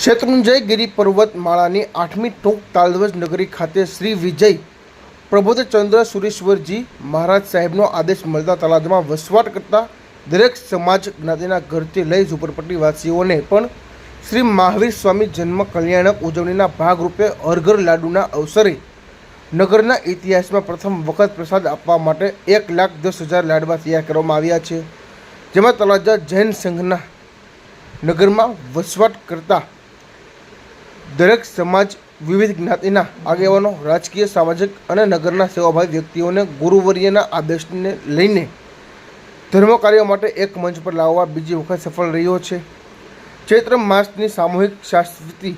શેત્રુંજય ગિરી પર્વતમાળાની આઠમી ટૂંક તાલધ્વજ નગરી ખાતે શ્રી વિજય પ્રબોધચંદ્ર સુરેશ્વરજી મહારાજ સાહેબનો આદેશ મળતા તલાદમાં વસવાટ કરતા દરેક સમાજ જ્ઞાતિના ઘરથી લઈ ઝુંપડપટ્ટીવાસીઓને પણ શ્રી મહાવીર સ્વામી જન્મ કલ્યાણક ઉજવણીના ભાગરૂપે હરઘર લાડુના અવસરે નગરના ઇતિહાસમાં પ્રથમ વખત પ્રસાદ આપવા માટે એક લાખ દસ હજાર લાડવા તૈયાર કરવામાં આવ્યા છે. જેમાં તળાજા જૈન સંઘના નગરમાં વસવાટ કરતા દરેક સમાજ વિવિધ જ્ઞાતિના આગેવાનો, રાજકીય, સામાજિક અને નગરના સેવાભાવી વ્યક્તિઓને ગુરુવર્યના આદેશને લઈને ધર્મ કાર્ય માટે એક મંચ પર લાવવા બીજી વખત સફળ રહ્યો છે. ચૈત્ર માસની સામૂહિક શાસ્ત્રી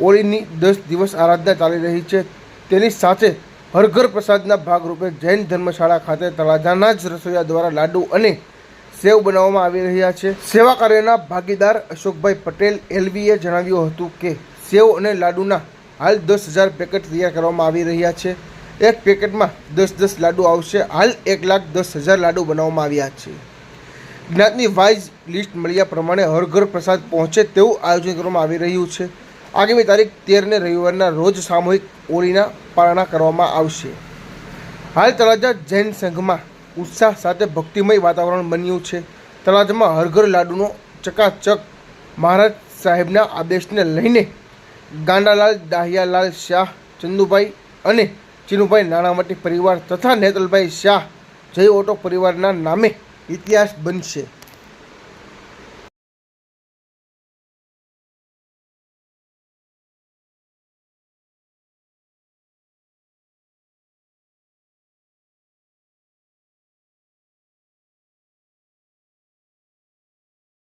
ઓળીની દસ દિવસ આરાધના ચાલી રહી છે. તેની સાથે હરઘર પ્રસાદના ભાગરૂપે જૈન ધર્મશાળા ખાતે તળાજાના જ રસોઈયા દ્વારા લાડુ અને સેવ બનાવવામાં આવી રહ્યા છે. સેવા કાર્યના ભાગીદાર અશોકભાઈ પટેલ, એલવીએ જણાવ્યું હતું કે સેવ અને લાડુના હાલ દસ હજાર પેકેટ તૈયાર કરવામાં આવી રહ્યા છે. એક પેકેટમાં દસ દસ લાડુ આવશે. હાલ એક લાખ દસ હજાર લાડુ બનાવવામાં આવ્યા છે. જ્ઞાતની વાઇઝ લિસ્ટ મળ્યા પ્રમાણે હરઘર પ્રસાદ પહોંચે તેવું આયોજન કરવામાં આવી રહ્યું છે. આગામી તારીખ તેરને રવિવારના રોજ સામૂહિક ઓળીના પારણા કરવામાં આવશે. હાલ તળાજા જૈન સંઘમાં ઉત્સાહ સાથે ભક્તિમય વાતાવરણ બન્યું છે. તળાજામાં હરઘર લાડુનો ચકાચક મહારાજ સાહેબના આદેશને લઈને ગાંડાલાલ, દાહિયાલાલ શાહ, ચંદુભાઈ અને ચીનુભાઈ નાણાવટી પરિવાર તથા નેતલભાઈ શાહ જય ઓટો પરિવારના નામે ઇતિહાસ બનશે.